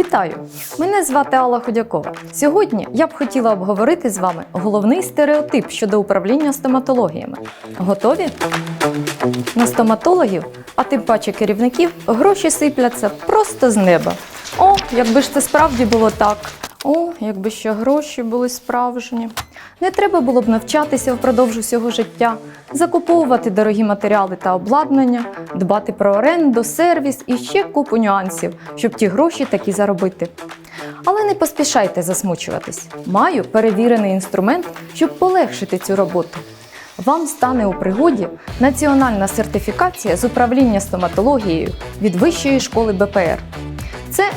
Вітаю! Мене звати Алла Худякова. Сьогодні я б хотіла обговорити з вами головний стереотип щодо управління стоматологіями. Готові? На стоматологів, а тим паче керівників, гроші сипляться просто з неба. О, якби ж це справді було так. О, якби ще гроші були справжні. Не треба було б навчатися впродовж усього життя, закуповувати дорогі матеріали та обладнання, дбати про оренду, сервіс і ще купу нюансів, щоб ті гроші таки заробити. Але не поспішайте засмучуватись. Маю перевірений інструмент, щоб полегшити цю роботу. Вам стане у пригоді національна сертифікація з управління стоматологією від Вищої школи БПР.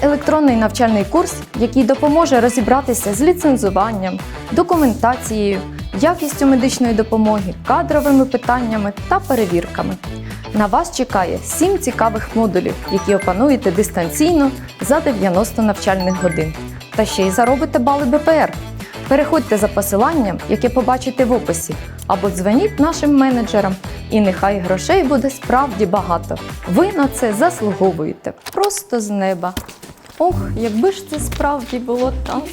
Електронний навчальний курс, який допоможе розібратися з ліцензуванням, документацією, якістю медичної допомоги, кадровими питаннями та перевірками. На вас чекає 7 цікавих модулів, які опануєте дистанційно за 90 навчальних годин. Та ще й заробите бали БПР. Переходьте за посиланням, яке побачите в описі, або дзвоніть нашим менеджерам, і нехай грошей буде справді багато. Ви на це заслуговуєте просто з неба. Ох, якби ж це справді було так.